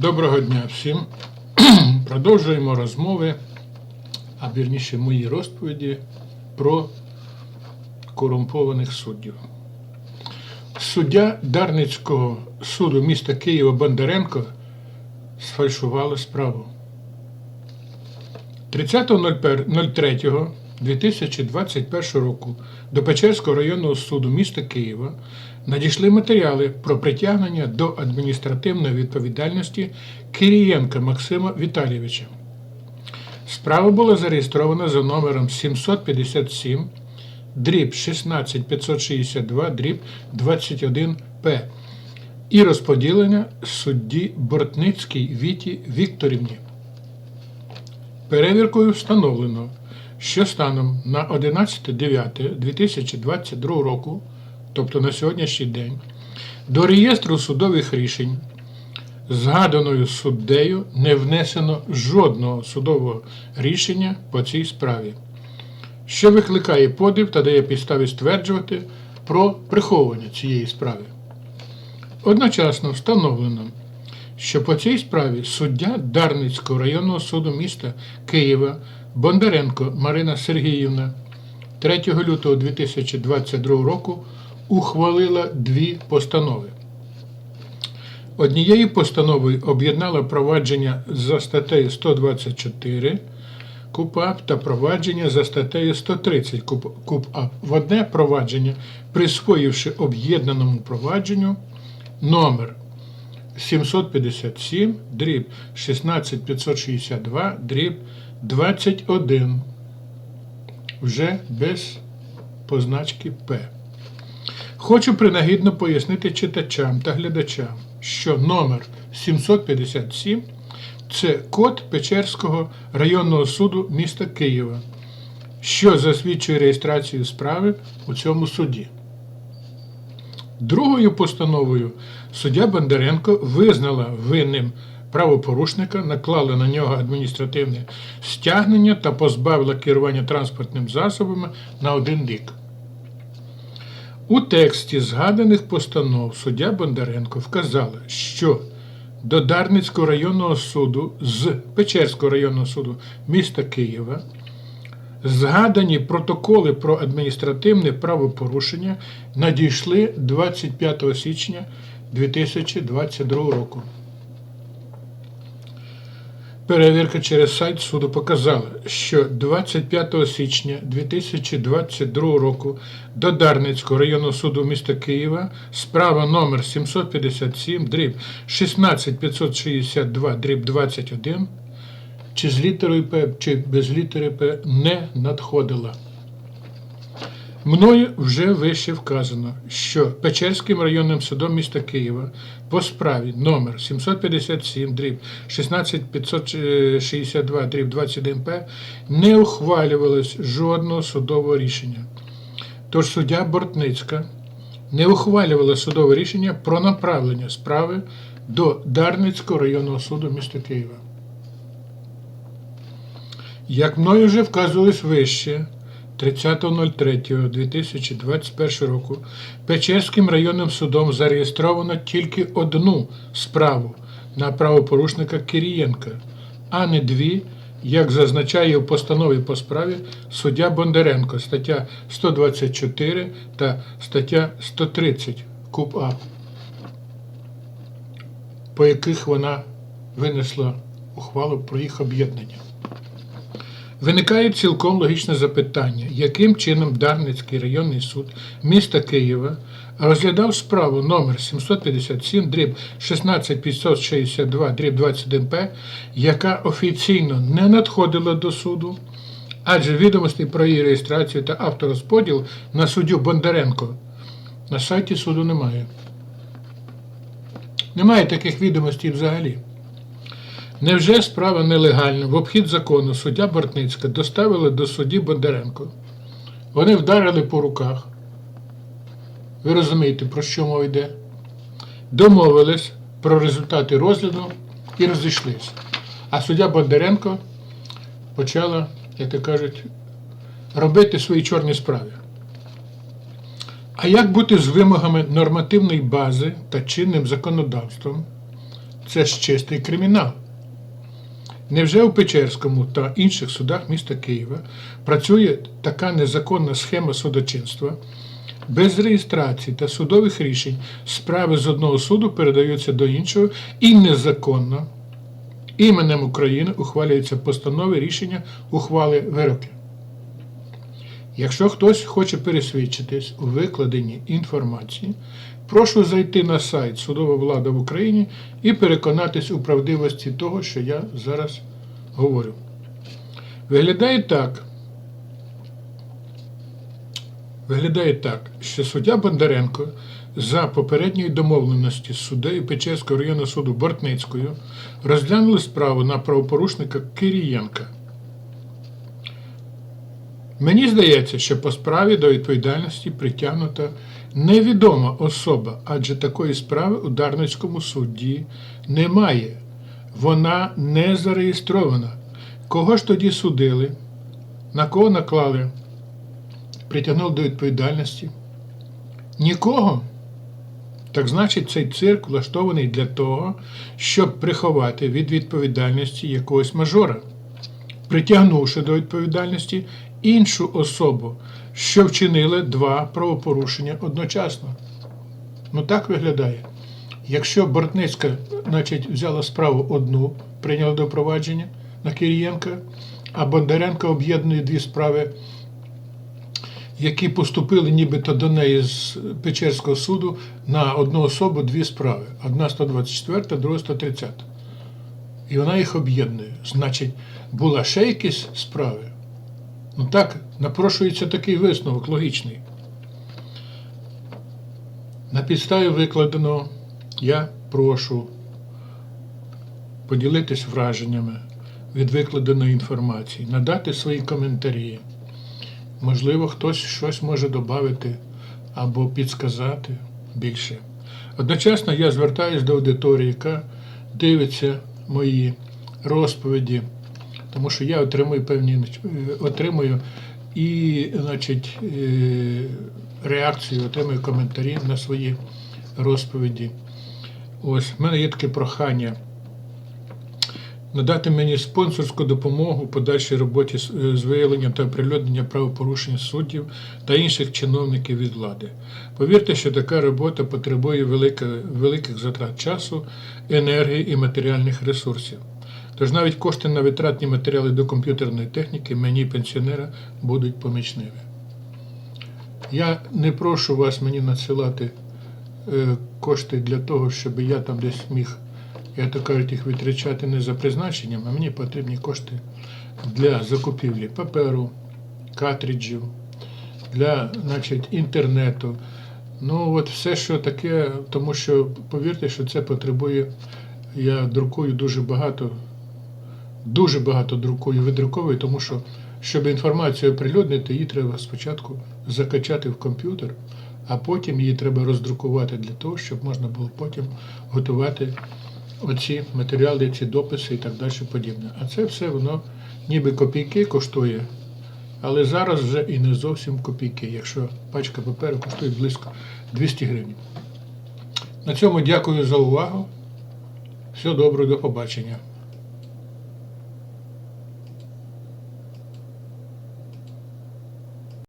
Доброго дня всім. Продовжуємо розмови, а вірніше мої розповіді про корумпованих суддів. Суддя Дарницького суду міста Києва Бондаренко сфальшувала справу. 30.03.2021 року до Печерського районного суду міста Києва надійшли матеріали про притягнення до адміністративної відповідальності Кирієнка Максима Віталійовича. Справа була зареєстрована за номером 757 дріб 16562 дріб 21П і розподілення судді Бортницькій Віті Вікторівні. Перевіркою встановлено, що станом на 11.09.2022 року, тобто на сьогоднішній день, до реєстру судових рішень згаданою суддею не внесено жодного судового рішення по цій справі, що викликає подив та дає підстави стверджувати про приховування цієї справи. Одночасно встановлено, що по цій справі суддя Дарницького районного суду міста Києва Бондаренко Марина Сергіївна 3 лютого 2022 року ухвалила дві постанови. Однією постановою об'єднала провадження за статтею 124 КУПАП та провадження за статтею 130 КУПАП в одне провадження, присвоївши об'єднаному провадженню номер 757 дріб 16562 дріб 21 вже без позначки П. Хочу принагідно пояснити читачам та глядачам, що номер 757 це код Печерського районного суду міста Києва, що засвідчує реєстрацію справи у цьому суді. Другою постановою суддя Бондаренко визнала винним правопорушника, наклала на нього адміністративне стягнення та позбавила керування транспортним засобами на один рік. У тексті згаданих постанов суддя Бондаренко вказала, що до Дарницького районного суду з Печерського районного суду міста Києва Згадані протоколи про адміністративне правопорушення надійшли 25 січня 2022 року. Перевірка через сайт суду показала, що 25 січня 2022 року до Дарницького районного суду міста Києва справа номер 757 дріб 16562 дріб 21 чи з літерою П, чи без літери П не надходила. Мною вже вище вказано, що Печерським районним судом міста Києва по справі номер 757 дріб 16562 дріб 21П не ухвалювалось жодного судового рішення. Тож суддя Бортницька не ухвалювала судове рішення про направлення справи до Дарницького районного суду міста Києва. Як мною вже вказувалось вище, 30.03.2021 року Печерським районним судом зареєстровано тільки одну справу на правопорушника Кирієнка, а не дві, як зазначає в постанові по справі суддя Бондаренко, стаття 124 та стаття 130 КУПАП, по яких вона винесла ухвалу про їх об'єднання. Виникає цілком логічне запитання, яким чином Дарницький районний суд міста Києва розглядав справу номер 757 дріб 16562 дріб 21П, яка офіційно не надходила до суду, адже відомостей про її реєстрацію та авторозподіл на суддю Бондаренко на сайті суду немає. Немає таких відомостей взагалі. Невже справа нелегальна? В обхід закону суддя Бортницька доставили до судді Бондаренко. Вони вдарили по руках. Ви розумієте, про що мова йде? Домовились про результати розгляду і розійшлися. А суддя Бондаренко почала, як то кажуть, робити свої чорні справи. А як бути з вимогами нормативної бази та чинним законодавством? це ж чистий кримінал. Невже у Печерському та інших судах міста Києва працює така незаконна схема судочинства? Без реєстрації та судових рішень справи з одного суду передаються до іншого і незаконно іменем України ухвалюються постанови, рішення, ухвали, вироки. Якщо хтось хоче пересвідчитись у викладенні інформації, прошу зайти на сайт Судова влада в Україні і переконатись у правдивості того, що я зараз говорю. Виглядає так. Виглядає так, що суддя Бондаренко за попередньої домовленості з суддею Печерського районного суду Бортницькою розглянули справу на правопорушника Кирієнка. Мені здається, що по справі до відповідальності притягнута невідома особа, адже такої справи у Дарницькому суді немає. Вона не зареєстрована. Кого ж тоді судили? На кого наклали? Притягнули до відповідальності? Нікого. Так значить, цей цирк влаштований для того, щоб приховати від відповідальності якогось мажора, притягнувши до відповідальності іншу особу, що вчинили два правопорушення одночасно. Ну так виглядає. Якщо Бортницька значить, взяла справу одну, прийняла до провадження на Кирієнка, а Бондаренко об'єднує дві справи, які поступили нібито до неї з Печерського суду на одну особу дві справи. Одна 124, друга 130. І вона їх об'єднує. Значить, була ще якісь справи. Ну так, напрошується такий висновок логічний. На підставі викладеного я прошу поділитись враженнями від викладеної інформації, надати свої коментарі. Можливо, хтось щось може додати або підсказати більше. Одночасно я звертаюся до аудиторії, яка дивиться мої розповіді, тому що я отримую певні е, отримую і значить, е, реакцію, отримую коментарі на свої розповіді. Ось в мене є таке прохання надати мені спонсорську допомогу подальшій роботі з е, виявленням та оприлюднення правопорушень суддів та інших чиновників від влади. Повірте, що така робота потребує великих затрат часу, енергії і матеріальних ресурсів. Тож навіть кошти на витратні матеріали до комп'ютерної техніки мені, пенсіонера, будуть помічними. Я не прошу вас мені надсилати е, кошти для того, щоб я там десь міг, я то кажуть, їх витрачати не за призначенням, а мені потрібні кошти для закупівлі паперу, картриджів, для значить, інтернету. Ну, от все, що таке, тому що повірте, що це потребує, я друкую дуже багато, дуже багато друкую, видруковую, тому що, щоб інформацію оприлюднити, її треба спочатку закачати в комп'ютер, а потім її треба роздрукувати для того, щоб можна було потім готувати оці матеріали, ці дописи і так далі подібне. А це все воно ніби копійки коштує, але зараз вже і не зовсім копійки, якщо пачка паперу коштує близько 200 гривень. На цьому дякую за увагу. Всього доброго, до побачення.